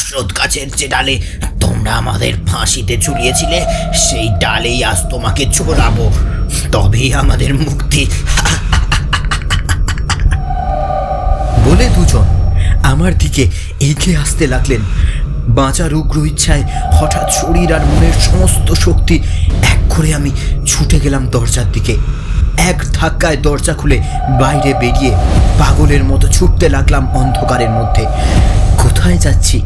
অশ্বত গাছের যে ডালে তোমরা আমাদের ফাঁসিতে ঝুলিয়েছিলে, সেই ডালেই আজ তোমাকে ঝোলাবো। তবেই আমাদের মুক্তি। বলে দুজন আমার দিকে এগিয়ে আসতে লাগলেন। বাঁচার উগ্র ইচ্ছায় হঠাৎ শরীর আর মনের সমস্ত শক্তি এক করে আমি ছুটে গেলাম দরজার দিকে। এক ধাক্কায় দরজা খুলে বাইরে বেরিয়ে পাগলের মতো ছুটতে লাগলাম অন্ধকারের মধ্যে। কোথায় যাচ্ছি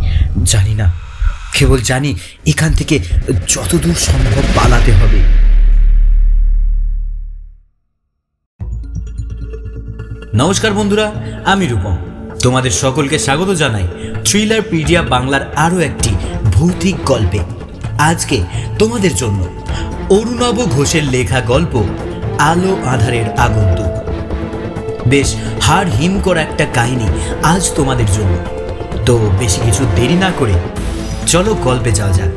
জানি না। কেবল জানি এখান থেকে যতদূর সম্ভব পালাতে হবে। নমস্কার বন্ধুরা, আমি রূপম। তোমাদের সকলকে স্বাগত জানাই থ্রিলার পিডিয়া বাংলার আরও একটি ভৌতিক গল্পে। আজকে তোমাদের জন্য অরুণাভ ঘোষের লেখা গল্প আলো আধারের আগন্তুক। বেশ হাড় হিম করা একটা কাহিনী আজ তোমাদের জন্য। তো বেশি কিছু দেরি না করে চলো গল্পে যাওয়া যাক।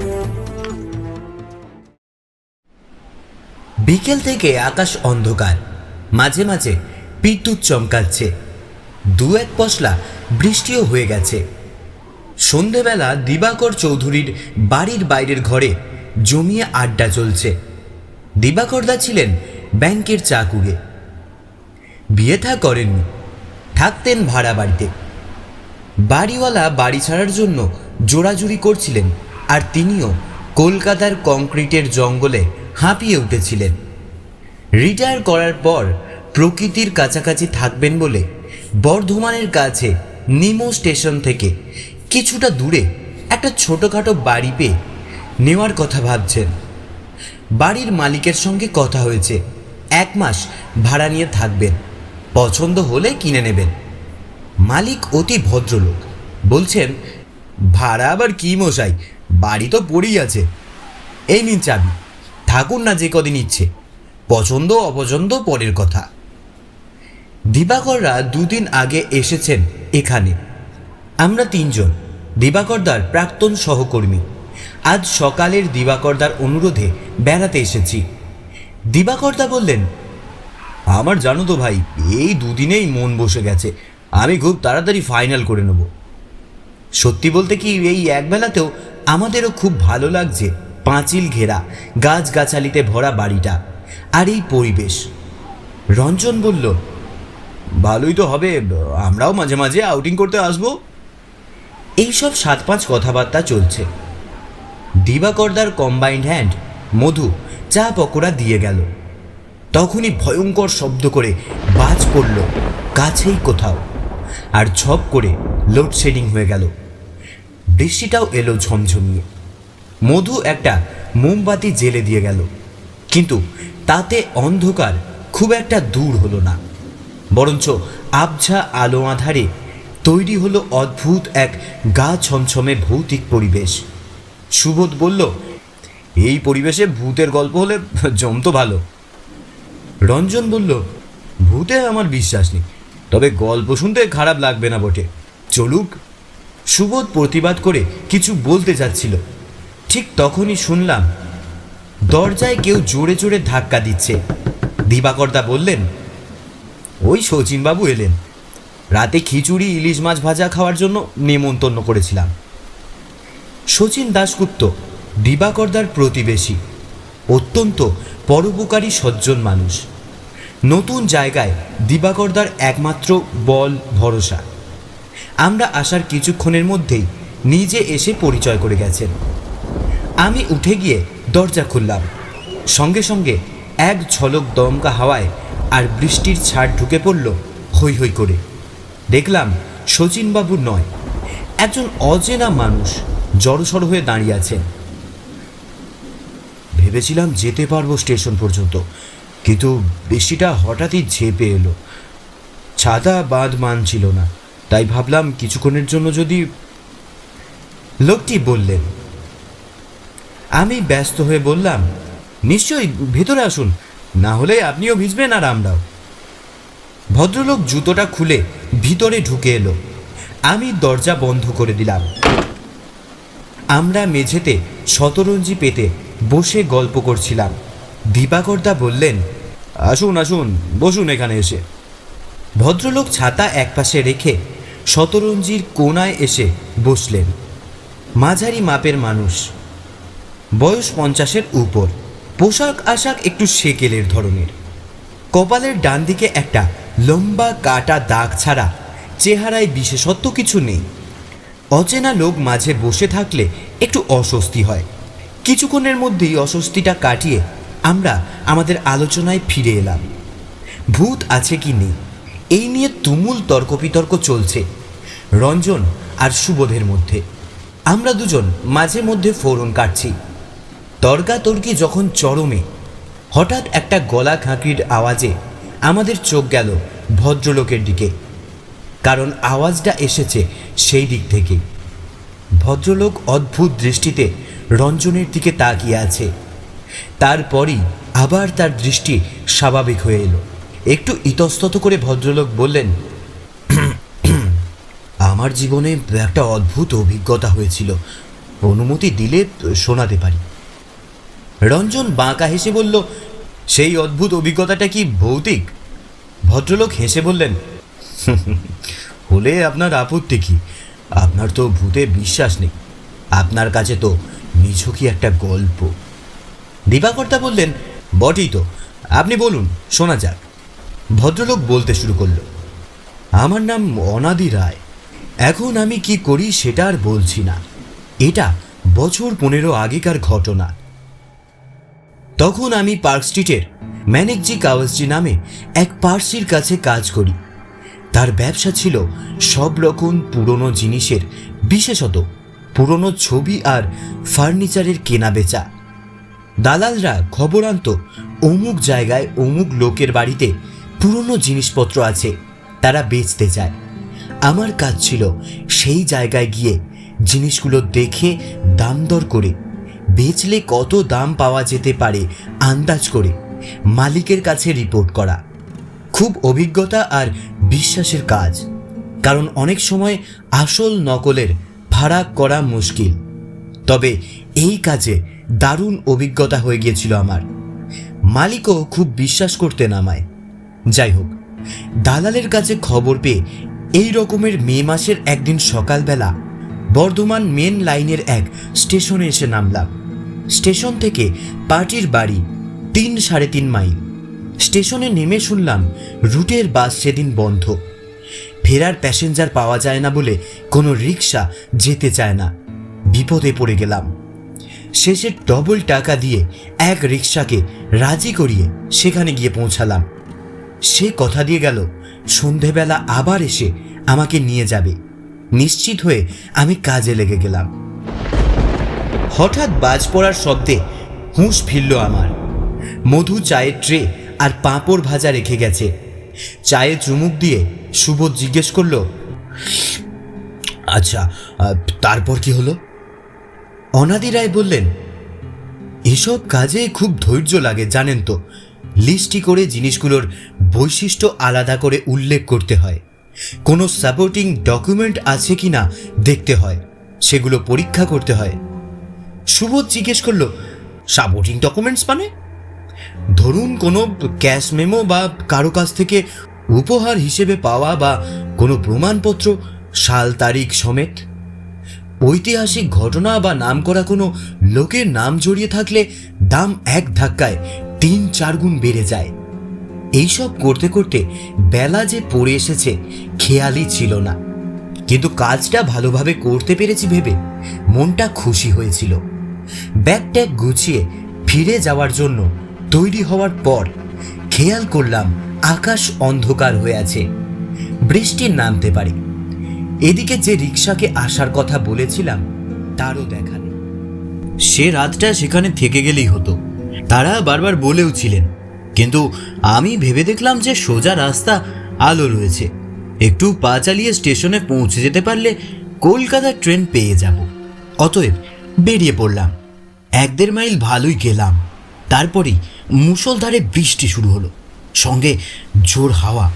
বিকেল থেকে আকাশ অন্ধকার। মাঝে মাঝে বিদ্যুৎ চমকাচ্ছে। দু এক পশলা বৃষ্টিও হয়ে গেছে। সন্ধেবেলা দিবাকর চৌধুরীর বাড়ির বাইরের ঘরে জমিয়ে আড্ডা চলছে। দিবাকরদা ছিলেন ব্যাংকের চাকুরে। বিয়ে থা করেননি। থাকতেন ভাড়া বাড়িতে। বাড়িওয়ালা বাড়ি ছাড়ার জন্য জোড়াজুড়ি করছিলেন আর তিনিও কলকাতার কংক্রিটের জঙ্গলে হাঁপিয়ে উঠেছিলেন। রিটায়ার করার পর প্রকৃতির কাছাকাছি থাকবেন বলে বর্ধমানের কাছে নিমো স্টেশন থেকে কিছুটা দূরে একটা ছোটোখাটো বাড়ি পেয়ে নেওয়ার কথা ভাবছেন। বাড়ির মালিকের সঙ্গে কথা হয়েছে। এক মাস ভাড়া নিয়ে থাকবেন। পছন্দ হলে কিনে নেবেন। মালিক অতি ভদ্রলোক। বলছেন, ভাড়া আবার কি মশাই? বাড়ি তো পড়েই আছে। এই নিন চাবি। থাকুন না যে কদিন ইচ্ছে। পছন্দ অপছন্দ পরের কথা। দিবাকররা দুদিন আগে এসেছেন এখানে। আমরা তিনজন দিবাকরদার প্রাক্তন সহকর্মী। আজ সকালের দিবাকরদার অনুরোধে বেড়াতে এসেছি। দিবাকরদা বললেন, আমার জানো তো ভাই, এই দুদিনেই মন বসে গেছে। আমি খুব তাড়াতাড়ি ফাইনাল করে নেব। সত্যি বলতে কি, এই একবেলাতেও আমাদেরও খুব ভালো লাগছে পাঁচিল ঘেরা, গাছগাছালিতে ভরা বাড়িটা আর এই পরিবেশ। রঞ্জন বলল, ভালোই তো হবে, আমরাও মাঝে মাঝে আউটিং করতে আসব। এইসব সাত পাঁচ কথাবার্তা চলছে। দিবাকর্দার কম্বাইন্ড হ্যান্ড মধু, চা পকোড়া দিয়ে গেল। তখনই ভয়ঙ্কর শব্দ করে বাজ পড়ল, কাছেই কোথাও? আর ঝপ করে লোডশেডিং হয়ে গেল। বৃষ্টিটাও এলো ঝমঝমিয়ে। মধু একটা মোমবাতি জেলে দিয়ে গেল। কিন্তু তাতে অন্ধকার খুব একটা দূর হলো না। বরঞ্চ আবঝা আলো আধারে তৈরি হলো অদ্ভুত এক গা ছমছমে ভৌতিক পরিবেশ। সুবোধ বলল, এই পরিবেশে ভূতের গল্প হলে জমতো ভালো। রঞ্জন বলল, ভূতে আমার বিশ্বাস নেই। তবে গল্প শুনতে খারাপ লাগবে না বটে। চলুক, সুবোধ প্রতিবাদ করে কিছু বলতে যাচ্ছিল। ঠিক তখনই শুনলাম, দরজায় কেউ জোরে জোরে ধাক্কা দিচ্ছে। দিবাকরদা বললেন, ওই শচীনবাবু এলেন। রাতে খিচুড়ি, ইলিশ মাছ ভাজা খাওয়ার জন্য নেমন্তন্ন করেছিলাম। শচীন দাশগুপ্ত দিবাকরদার প্রতিবেশী, অত্যন্ত পরোপকারী সজ্জন মানুষ। নতুন জায়গায় দিবাকরদার একমাত্র বল ভরসা। আমরা আসার কিছুক্ষণের মধ্যেই নিজে এসে পরিচয় করে গেছেন। আমি উঠে গিয়ে দরজা খুললাম। সঙ্গে সঙ্গে এক ঝলক দমকা হাওয়ায় আর বৃষ্টির ছাড় ঢুকে পড়ল হৈ হৈ করে। দেখলাম শচীনবাবু নয়, একজন অজেনা মানুষ জড়সড় হয়ে দাঁড়িয়ে আছেন। ভেবেছিলাম যেতে পারব স্টেশন পর্যন্ত কিন্তু বৃষ্টিটা হঠাৎই ঝেঁপে এলো। ছাতা বাঁধ মানছিল না। তাই ভাবলাম কিছুক্ষণের জন্য যদি লোকটি বললেন। আমি ব্যস্ত হয়ে বললাম, নিশ্চয়ই, ভেতরে আসুন। না হলে আপনিও ভিজবেন আর আমরাও। ভদ্রলোক জুতোটা খুলে ভিতরে ঢুকে এলো। আমি দরজা বন্ধ করে দিলাম। আমরা মেঝেতে শতরঞ্জি পেতে বসে গল্প করছিলাম। দিবাকরদা বললেন আসুন আসুন, বসুন এখানে এসে। ভদ্রলোক ছাতা একপাশে রেখে শতরঞ্জির কোনায় এসে বসলেন। মাঝারি মাপের মানুষ। বয়স পঞ্চাশের উপর। পোশাক আশাক একটু সেকেলের ধরনের। কপালের ডান দিকে একটা লম্বা কাটা দাগ ছাড়া চেহারায় বিশেষত্ব কিছু নেই। অচেনা লোক মাঝে বসে থাকলে একটু অস্বস্তি হয়। কিছুক্ষণের মধ্যেই অস্বস্তিটা কাটিয়ে আমরা আমাদের আলোচনায় ফিরে এলাম। ভূত আছে কি নেই? এই নিয়ে তুমুল তর্ক বিতর্ক চলছে। রঞ্জন আর সুবোধের মধ্যে। আমরা দুজন মাঝে মধ্যে ফোরন কাটছি। তর্কাতর্কি যখন চরমে, হঠাৎ একটা গলা খাঁকির আওয়াজে আমাদের চোখ গেল ভদ্রলোকের দিকে। কারণ আওয়াজটা এসেছে সেই দিক থেকে। ভদ্রলোক অদ্ভুত দৃষ্টিতে রঞ্জনের দিকে তাকিয়ে আছে। তারপরই আবার তার দৃষ্টি স্বাভাবিক হয়ে এলো। একটু ইতস্তত করে ভদ্রলোক বললেন, আমার জীবনে একটা অদ্ভুত অভিজ্ঞতা হয়েছিল। অনুমতি দিলে শোনাতে পারি। রঞ্জন বাঁকা হেসে বলল, সেই অদ্ভুত অভিজ্ঞতাটা কি ভৌতিক? ভদ্রলোক হেসে বললেন হলে আপনার আপত্তি কি? আপনার তো ভূতে বিশ্বাস নেই। আপনার কাছে তো নিছকই একটা গল্প। দিবাকর্তা বললেন, বটেই তো। আপনি বলুন, শোনা যাক। ভদ্রলোক বলতে শুরু করল, আমার নাম অনাদি রায়। এখন আমি কি করি সেটা আর বলছি না। এটা বছর পনেরো আগেকার ঘটনা। তখন আমি পার্ক স্ট্রিটের ম্যানেকজি কাওয়াসজি নামে এক পার্সির কাছে কাজ করি। তার ব্যবসা ছিল সব রকম পুরনো জিনিসের, বিশেষত পুরনো ছবি আর ফার্নিচারের কেনা বেচা। দালালরা খবর আনত, অমুক জায়গায় অমুক লোকের বাড়িতে পুরনো জিনিসপত্র আছে, তারা বেচতে চায় আমার কাজ ছিল সেই জায়গায় গিয়ে জিনিসগুলো দেখে দাম দর করে, বেচলে কত দাম পাওয়া যেতে পারে আন্দাজ করে মালিকের কাছে রিপোর্ট করা। খুব অভিজ্ঞতা আর বিশ্বাসের কাজ, কারণ অনেক সময় আসল নকলের ফারাক করা মুশকিল। তবে এই কাজে দারুণ অভিজ্ঞতা হয়ে গিয়েছিল আমার। মালিকও খুব বিশ্বাস করতেন আমায়। যাই হোক, দালালের কাছে খবর পেয়ে এই রকমের মে মাসের একদিন সকালবেলা বর্ধমান মেন লাইনের এক স্টেশনে এসে নামলাম। স্টেশন থেকে পার্টির বাড়ি তিন সাড়ে তিন মাইল। স্টেশনে নেমে শুনলাম রুটের বাস সেদিন বন্ধ। ফেরার প্যাসেঞ্জার পাওয়া যায় না বলে কোনো রিক্সা যেতে চায় না। বিপদে পড়ে গেলাম। শেষে ডবল টাকা দিয়ে এক রিক্সাকে রাজি করিয়ে সেখানে গিয়ে পৌঁছালাম। সে কথা দিয়ে গেল, সন্ধেবেলা আবার এসে আমাকে নিয়ে যাবে। নিশ্চিত হয়ে আমি কাজে লেগে গেলাম। হঠাৎ বাজ পড়ার শব্দে হুঁশ ফিরল আমার। মধু চায়ের ট্রে আর পাঁপড় ভাজা রেখে গেছে। চায়ে চুমুক দিয়ে সুবোধ জিজ্ঞেস করল আচ্ছা তারপর কি হলো? অনাদি রায় বললেন, এসব কাজে খুব ধৈর্য লাগে, জানেন তো। লিস্টি করে জিনিসগুলোর বৈশিষ্ট্য আলাদা করে উল্লেখ করতে হয়। কোনো সাপোর্টিং ডকুমেন্ট আছে কি না দেখতে হয়, সেগুলো পরীক্ষা করতে হয়। সুবোধ জিজ্ঞেস করল, সাপোর্টিং ডকুমেন্টস মানে? ধরুন কোনো ক্যাশ মেমো বা কারও কাছ থেকে উপহার হিসেবে পাওয়া বা কোনো প্রমাণপত্র, সাল, তারিখ সমেত। ঐতিহাসিক ঘটনা বা নাম করা কোনো লোকের নাম জড়িয়ে থাকলে দাম এক ধাক্কায় তিন চার গুণ বেড়ে যায়। এইসব করতে করতে বেলা যে পড়ে এসেছে খেয়ালই ছিল না। কিন্তু কাজটা ভালোভাবে করতে পেরেছি ভেবে মনটা খুশি হয়েছিল। ব্যাগ ট্যাগ গুছিয়ে ফিরে যাওয়ার জন্য তৈরি হওয়ার পর খেয়াল করলাম আকাশ অন্ধকার হয়ে আছে। বৃষ্টি নামতে পারে। এদিকে যে রিক্সাকে আসার কথা বলেছিলাম, তারও দেখা নেই। সে রাতটা সেখানে থেকে গেলেই হতো। তারা বারবার বলেও ছিলেন, কিন্তু আমি ভেবে দেখলাম যে সোজা রাস্তা আলো রয়েছে। একটু পা চালিয়ে স্টেশনে পৌঁছে যেতে পারলে কলকাতার ট্রেন পেয়ে যাব। অতএব বেরিয়ে পড়লাম। এক দেড় মাইল ভালোই গেলাম। তারপরেই মুষলধারে বৃষ্টি শুরু হলো। সঙ্গে জোর হাওয়া।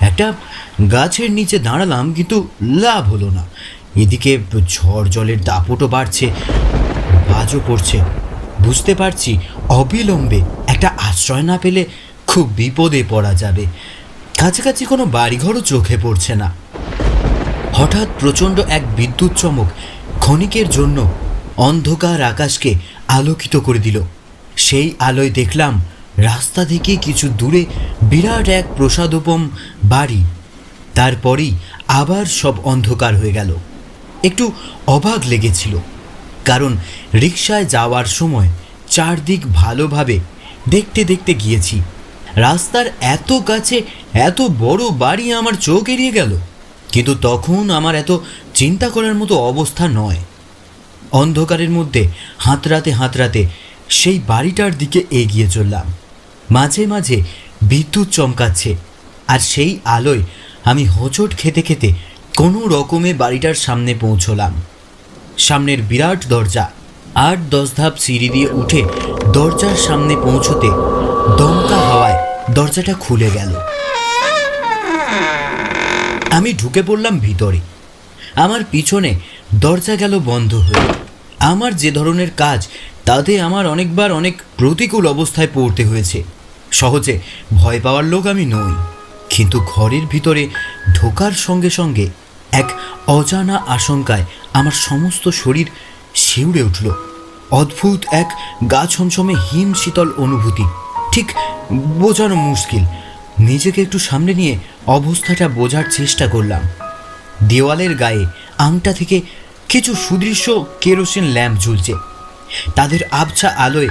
একটা গাছের নিচে দাঁড়ালাম, কিন্তু লাভ হলো না। এদিকে ঝড় জলের দাপটও বাড়ছে, বাজও পড়ছে বুঝতে পারছি, অবিলম্বে একটা আশ্রয় না পেলে খুব বিপদে পড়া যাবে। কাছাকাছি কোনো বাড়িঘরও চোখে পড়ছে না। হঠাৎ প্রচণ্ড এক বিদ্যুৎ চমক ক্ষণিকের জন্য অন্ধকার আকাশকে আলোকিত করে দিল। সেই আলোয় দেখলাম রাস্তা থেকে কিছু দূরে বিরাট এক প্রসাদোপম বাড়ি। তারপরেই আবার সব অন্ধকার হয়ে গেল। একটু অবাক লেগেছিল, কারণ রিকশায় যাওয়ার সময় চারদিক ভালোভাবে দেখতে দেখতে গিয়েছি। রাস্তার এত কাছে এত বড় বাড়ি আমার চোখ এড়িয়ে গেল, কিন্তু তখন আমার এত চিন্তা করার মতো অবস্থা নয়। অন্ধকারের মধ্যে হাতরাতে হাতরাতে সেই বাড়িটার দিকে এগিয়ে চললাম। মাঝে মাঝে বিদ্যুৎ চমকাচ্ছে, আর সেই আলোয় আমি হোঁচট খেতে খেতে কোনো রকমে বাড়িটার সামনে পৌঁছলাম। সামনের বিরাট দরজা আট দশ ধাপ সিঁড়ি দিয়ে উঠে দরজার সামনে পৌঁছতে দমকা হাওয়ায় দরজাটা খুলে গেল। আমি ঢুকে পড়লাম ভিতরে। আমার পিছনে দরজা গেল বন্ধ হয়ে। আমার যে ধরনের কাজ, তাতে আমার অনেকবার অনেক প্রতিকূল অবস্থায় পড়তে হয়েছে। সহজে ভয় পাওয়ার লোক আমি নই। কিন্তু ঘরের ভিতরে ঢোকার সঙ্গে সঙ্গে এক অজানা আশঙ্কায় আমার সমস্ত শরীর শিউড়ে উঠল। অদ্ভুত এক গা ছমছমে হিম শীতল অনুভূতি। ঠিক বোঝানো মুশকিল। নিজেকে একটু সামনে নিয়ে অবস্থাটা বোঝার চেষ্টা করলাম। দেওয়ালের গায়ে আংটা থেকে কিছু সুদৃশ্য কেরোসিন ল্যাম্প ঝুলছে। তাদের আবছা আলোয়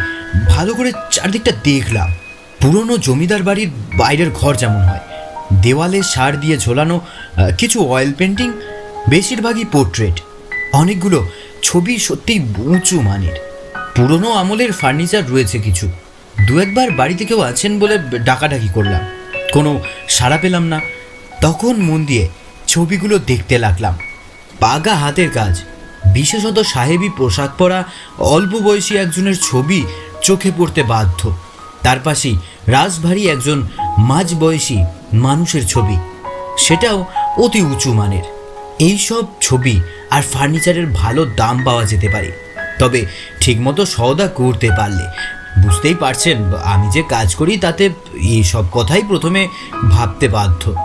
ভালো করে চারদিকটা দেখলাম। পুরনো জমিদার বাড়ির বাইরের ঘর যেমন হয়। দেওয়ালে সার দিয়ে ঝোলানো কিছু অয়েল পেন্টিং বেশিরভাগই পোর্ট্রেট অনেকগুলো ছবি সত্যিই উঁচু মানের। পুরনো আমলের ফার্নিচার রয়েছে কিছু। দু একবার বাড়িতে কেউ আছেন বলে ডাকাডাকি করলাম। কোনো সাড়া পেলাম না। তখন মন দিয়ে ছবিগুলো দেখতে লাগলাম। পাগা হাতের কাজ। বিশেষত সাহেবী পোশাক পরা, অল্প বয়সী একজনের ছবি চোখে পড়তে বাধ্য। তার পাশেই রাজভারী একজন মাঝবয়সী মানুষের ছবি। সেটাও অতি উঁচু মানের। এইসব ছবি আর ফার্নিচারের ভালো দাম পাওয়া যেতে পারে। তবে ঠিকমতো সওদা করতে পারলে। বুঝতেই পারছেন, আমি যে কাজ করি তাতে এইসব কথাই প্রথমে ভাবতে বাধ্য।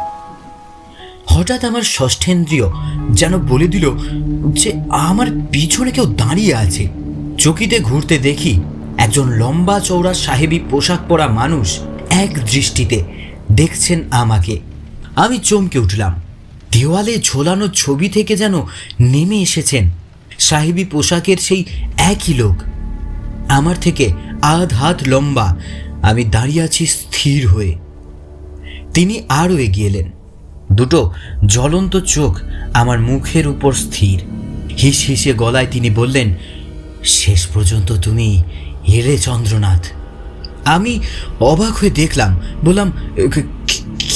হঠাৎ আমার ষষ্ঠেন্দ্রিয় যেন বলে দিল যে আমার পিছনে কেউ দাঁড়িয়ে আছে। চকিতে ঘুরতে দেখি একজন লম্বা চৌড়া সাহেবী পোশাক পরা মানুষ এক দৃষ্টিতে দেখছেন আমাকে। আমি চমকে উঠলাম। দেওয়ালে ঝোলানো ছবি থেকে যেন নেমে এসেছেন। সাহেবি পোশাকের সেই একই লোক। আমার থেকে আধ হাত লম্বা। আমি দাঁড়িয়ে আছি স্থির হয়ে। তিনি আরও এগিয়ে এলেন। দুটো জ্বলন্ত চোখ আমার মুখের উপর স্থির। হিস হিসে গলায় তিনি বললেন, শেষ পর্যন্ত তুমি এলে চন্দ্রনাথ। আমি অবাক হয়ে দেখলাম, বললাম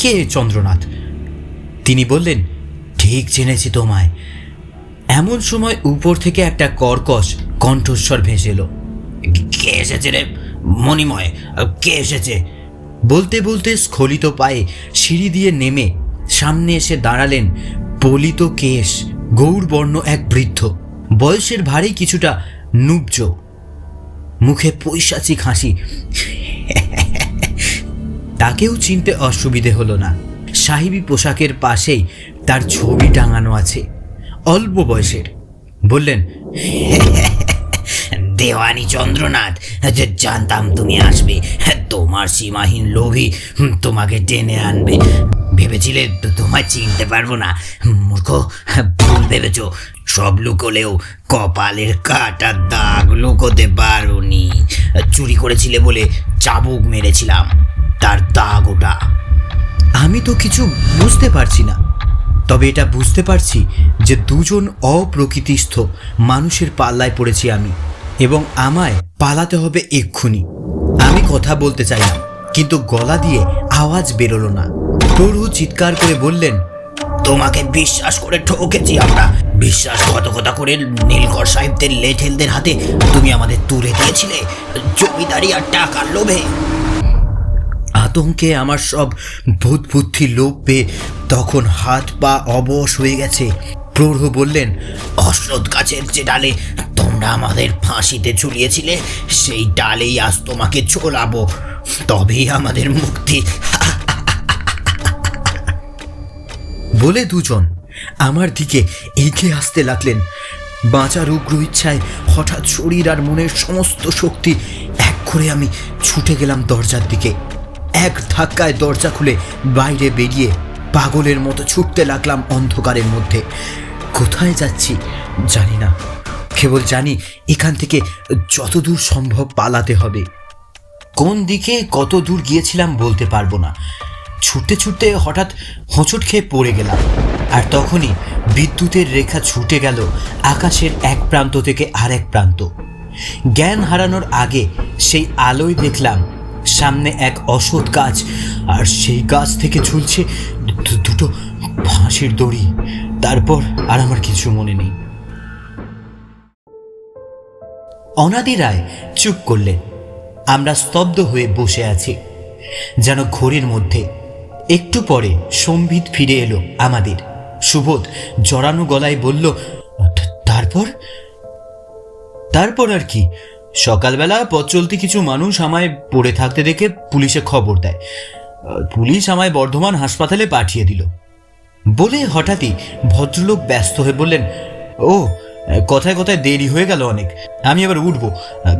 "কে- চন্দ্রনাথ? তিনি বললেন, ঠিক জেনেছি তোমায়। এমন সময় উপর থেকে একটা কর্কশ কণ্ঠস্বর ভেসে এলো। কে এসেছে রে, মণিময়? কে এসেছে? বলতে বলতে স্খলিত পায়ে সিঁড়ি দিয়ে নেমে সামনে এসে দাঁড়ালেন পলিত কেশ, গৌরবর্ণ এক বৃদ্ধ। বয়সের ভারী কিছুটা নুব্জ। মুখে পৈশাচিক হাসি। তাকেও চিনতে অসুবিধে হলো না। সাহিবী পোশাকের পাশেই তার ছবি টাঙানো আছে, অল্প বয়সের। বললেন, দেওয়ানি চন্দ্রনাথ, যে জানতাম তুমি আসবে, তোমার সীমাহীন লোভী তোমাকে টেনে আনবে। ভেবেছিলে তোমায় চিনতে পারব না। মূর্খ, ভুল ভেবেছ। সব লুকোলেও কপালের কাটা দাগ লুকোতে পারোনি। চুরি করেছিলে বলে চাবুক মেরেছিলাম তার দাগ ওটা। আমি তো কিছু বুঝতে পারছি না। তবে এটা বুঝতে পারছি যে দুজন অপ্রকৃতিস্থ মানুষের পাল্লায় পড়েছি আমি এবং আমায় পালাতে হবে এক্ষুনি। আমি কথা বলতে চাইলাম কিন্তু গলা দিয়ে আওয়াজ বেরোলো না। প্রভু চিৎকার করে বললেন তোমাকে বিশ্বাস করে ঠকেছি আমরা। বিশ্বাসঘাতকতা করে নীলকর সাহেবদের লেঠেলদের হাতে তুমি আমাদের তুলে দিয়েছিলে? জমিদারি আর টাকার লোভে। আতঙ্কে আমার সব ভূত বুদ্ধি লোপ পেয়ে তখন হাত পা অবশ হয়ে গেছে। প্রৌঢ় বললেন অশ্রদ্ধ গাছের যে ডালে তোমরা আমাদের ফাঁসিতে ঝুলিয়েছিলে, সেই ডালেই আজ তোমাকে ঝোলাবো। তবেই আমাদের মুক্তি। বলে দুজন আমার দিকে এগিয়ে আসতে লাগলেন। বাঁচার উগ্র ইচ্ছায় হঠাৎ শরীর আর মনের সমস্ত শক্তি এক করে আমি ছুটে গেলাম দরজার দিকে। এক ধাক্কায় দরজা খুলে বাইরে বেরিয়ে পাগলের মতো ছুটতে লাগলাম অন্ধকারের মধ্যে। কোথায় যাচ্ছি জানি না। কেবল জানি এখান থেকে যতদূর সম্ভব পালাতে হবে। কোন দিকে কত দূর গিয়েছিলাম বলতে পারব না। ছুটতে ছুটতে হঠাৎ হোঁচট খেয়ে পড়ে গেলাম। আর তখনই বিদ্যুতের রেখা ছুটে গেল আকাশের এক প্রান্ত থেকে আর এক প্রান্ত। জ্ঞান হারানোর আগে সেই আলোয় দেখলাম সামনে এক অসৎ গাছ, আর সেই গাছ থেকে ঝুলছে দুটো ফাঁসির দড়ি। তারপর আর আমার কিছু মনে নেই। অনাদি রায় চুপ করলেন। আমরা স্তব্ধ হয়ে বসে আছি, যেন ঘড়ির মধ্যে একটু পরে সম্বিত ফিরে এলো আমাদের। সুবোধ জড়ানো গলায় বলল তারপর? তারপর আর কি? সকালবেলা পথ চলতি কিছু মানুষ আমায় পড়ে থাকতে দেখে পুলিশে খবর দেয়। পুলিশ আমায় বর্ধমান হাসপাতালে পাঠিয়ে দিল। বলে হঠাৎই ভদ্রলোক ব্যস্ত হয়ে বললেন, ও, কথায় কথায় দেরি হয়ে গেল অনেক। আমি আবার উঠবো।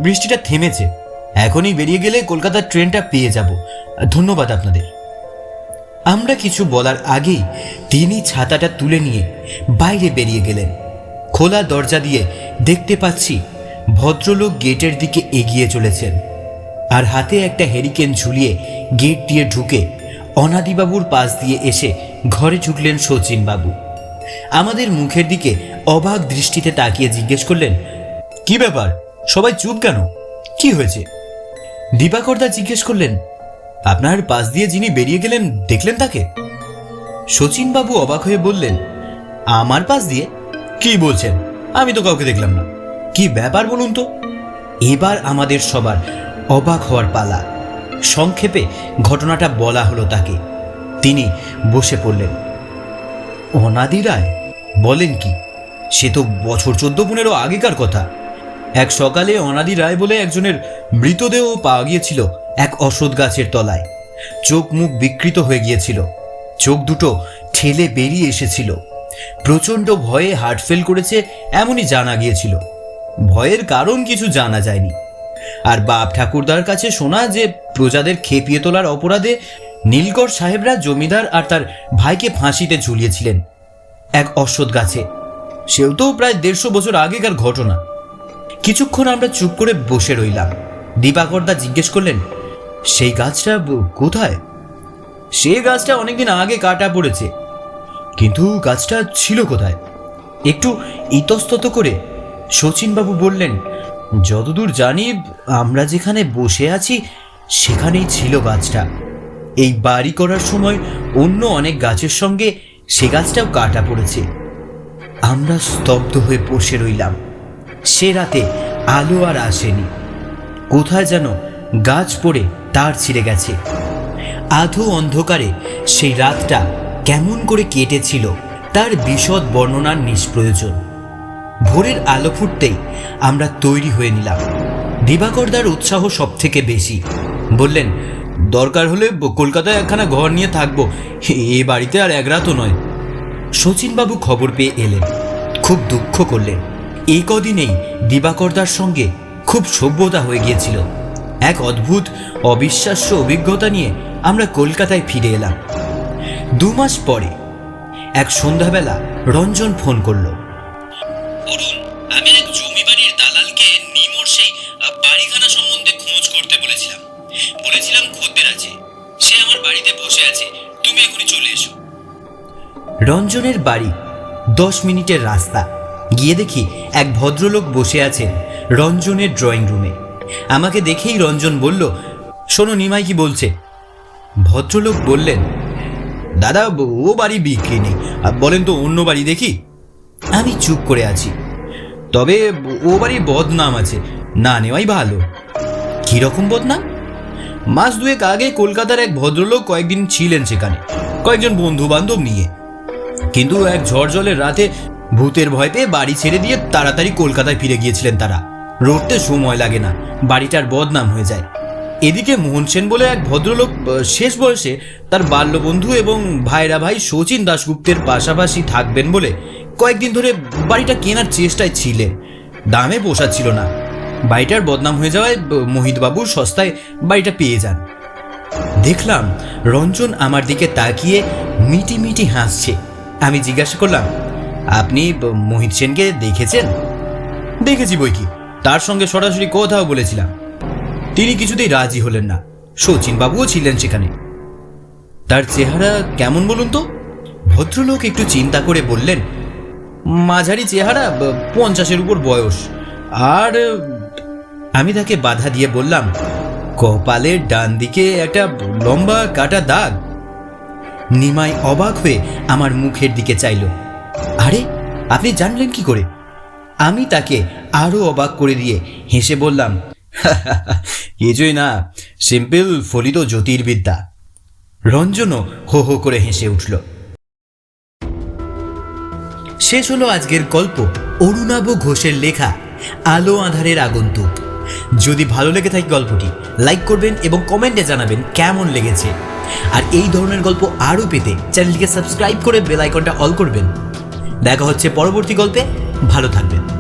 বৃষ্টিটা থেমেছে। এখনই বেরিয়ে গেলে কলকাতার ট্রেনটা পেয়ে যাব। ধন্যবাদ আপনাদের। আমরা কিছু বলার আগেই তিনি ছাতাটা তুলে নিয়ে বাইরে বেরিয়ে গেলেন। খোলা দরজা দিয়ে দেখতে পাচ্ছি ভদ্রলোক গেটের দিকে এগিয়ে চলেছেন আর হাতে একটা হেরিকেন ঝুলিয়ে গেট দিয়ে ঢুকে অনাদিবাবুর পাশ দিয়ে এসে ঘরে ঢুকলেন শচীনবাবু। আমাদের মুখের দিকে অবাক দৃষ্টিতে তাকিয়ে জিজ্ঞেস করলেন, কি ব্যাপার? সবাই চুপ কেন? কি হয়েছে? দিবাকরদা জিজ্ঞেস করলেন আপনার পাশ দিয়ে যিনি বেরিয়ে গেলেন, দেখলেন তাকে? শচীনবাবু অবাক হয়ে বললেন, আমার পাশ দিয়ে? কি বলছেন? আমি তো কাউকে দেখলাম না। কি ব্যাপার বলুন তো? এবার আমাদের সবার অবাক হওয়ার পালা। সংক্ষেপে ঘটনাটা বলা হলো তাকে। তিনি বসে পড়লেন। অনাদি রায়? বলেন কি? সে তো বছর চোদ্দ পনেরো আগেকার কথা। এক সকালে অনাদি রায় বলে একজনের মৃতদেহ পাওয়া গিয়েছিল এক অসৎ গাছের তলায়। চোখ মুখ বিকৃত হয়ে গিয়েছিল। চোখ দুটো ঠেলে বেরিয়ে এসেছিল। প্রচণ্ড ভয়ে হার্ট ফেল করেছে এমনই জানা গিয়েছিল। ভয়ের কারণ কিছু জানা যায়নি। আর বাপ ঠাকুরদার কাছে শোনা যে প্রজাদের খেপিয়ে তোলার অপরাধে নীলকর সাহেবরা জমিদার আর তার ভাইকে ফাঁসিতে ঝুলিয়েছিলেন। এক অশ্বত্থ গাছে। সেও তো প্রায় দেড়শো বছর আগেকার ঘটনা। কিছুক্ষণ আমরা চুপ করে বসে রইলাম। দীপাকরদা জিজ্ঞেস করলেন, সেই গাছটা কোথায়? সেই গাছটা অনেকদিন আগে কাটা পড়েছে। কিন্তু গাছটা ছিল কোথায়? একটু ইতস্তত করে শচীনবাবু বললেন, যতদূর জানি, আমরা যেখানে বসে আছি, সেখানেই ছিল গাছটা। এই বাড়ি করার সময় অন্য অনেক গাছের সঙ্গে সে গাছটাও কাটা পড়েছে। আমরা স্তব্ধ হয়ে বসে রইলাম। সে রাতে আলো আর আসেনি। কোথায় যেন গাছ পড়ে তার ছিঁড়ে গেছে। আধো অন্ধকারে সেই রাতটা কেমন করে কেটেছিল তার বিশদ বর্ণনার নিষ্প্রয়োজন। ভোরের আলো ফুটতেই আমরা তৈরি হয়ে নিলাম। দিবাকরদার উৎসাহ সব থেকে বেশি। বললেন, দরকার হলে কলকাতায় একখানা ঘর নিয়ে থাকব। এ বাড়িতে আর এক রাতও নয়। শচীনবাবু খবর পেয়ে এলেন। খুব দুঃখ করলেন। এই কদিনেই দিবাকরদার সঙ্গে খুব সভ্যতা হয়ে গিয়েছিল। এক অদ্ভুত অবিশ্বাস্য অভিজ্ঞতা নিয়ে আমরা কলকাতায় ফিরে এলাম। দু মাস পরে এক সন্ধ্যাবেলা রঞ্জন ফোন করল। আমি এক জমি বাড়ির দালালকে নিমোর সেই বাড়িখানা সম্বন্ধে খোঁজ করতে বলেছিলাম। বলেছিলাম খদ্দের আছে। সে আমার বাড়িতে বসে আছে। তুমি এখনই চলে এসো। রঞ্জনের বাড়ি দশ মিনিটের রাস্তা। গিয়ে দেখি এক ভদ্রলোক বসে আছেন রঞ্জনের ড্রয়িং রুমে। আমাকে দেখেই রঞ্জন বলল, শোনো নিমাই কি বলছে? ভদ্রলোক বললেন, দাদা, ও বাড়ি বিক্রি নেই। বলেন তো অন্য বাড়ি দেখি? আমি চুপ করে আছি। তবে ও বাড়ির বদনাম আছে। না নেওয়াই ভালো। কীরকম বদনাম? মাস দুয়েক আগে কলকাতার এক ভদ্রলোক কয়েকদিন ছিলেন সেখানে, কয়েকজন বন্ধু বান্ধব নিয়ে। কিন্তু এক ঝড় জলের রাতে ভূতের ভয় পেয়ে বাড়ি ছেড়ে দিয়ে তাড়াতাড়ি কলকাতায় ফিরে গিয়েছিলেন তারা। রড়তে সময় লাগে না, বাড়িটার বদনাম হয়ে যায়। এদিকে মোহন সেন বলে এক ভদ্রলোক শেষ বয়সে তার বাল্যবন্ধু এবং ভাইরা ভাই শচীন দাশগুপ্তের পাশাপাশি থাকবেন বলে কয়েকদিন ধরে বাড়িটা কেনার চেষ্টায় ছিলেন। দামে পোষাচ্ছিল না। বাড়িটার বদনাম হয়ে যাওয়ায় মোহিতবাবু সস্তায় বাড়িটা পেয়ে যান। দেখলাম রঞ্জন আমার দিকে তাকিয়ে মিটি মিটি হাসছে। আমি জিজ্ঞাসা করলাম আপনি মোহিত সেনকে দেখেছেন? দেখেছি বই কি। তার সঙ্গে সরাসরি কথাও বলেছিলাম। তিনি কিছুতেই রাজি হলেন না। শচীন বাবুও ছিলেন সেখানে। তার চেহারা কেমন বলুন তো? ভদ্রলোক একটু চিন্তা করে বললেন, মাঝারি চেহারা পঞ্চাশের উপর বয়স। আর, আমি তাকে বাধা দিয়ে বললাম কপালের ডান দিকে একটা লম্বা কাটা দাগ। নিমাই অবাক হয়ে আমার মুখের দিকে চাইল। আরে, আপনি জানলেন কি করে? আমি তাকে আরও অবাক করে দিয়ে হেসে বললাম কিছুই না, সিম্পল ফলিত জ্যোতির্বিদ্যা। রঞ্জনও হো হো করে হেসে উঠল। শেষ হলো আজকের গল্প, অরুণাভ ঘোষের লেখা, আলো আধারের আগন্তুক। যদি ভালো লেগে থাকে গল্পটি, লাইক করবেন এবং কমেন্টে জানাবেন কেমন লেগেছে। আর এই ধরনের গল্প আরও পেতে চ্যানেলটিকে সাবস্ক্রাইব করে বেল আইকনটা অল করবেন। দেখা হচ্ছে পরবর্তী গল্পে। ভালো থাকবেন।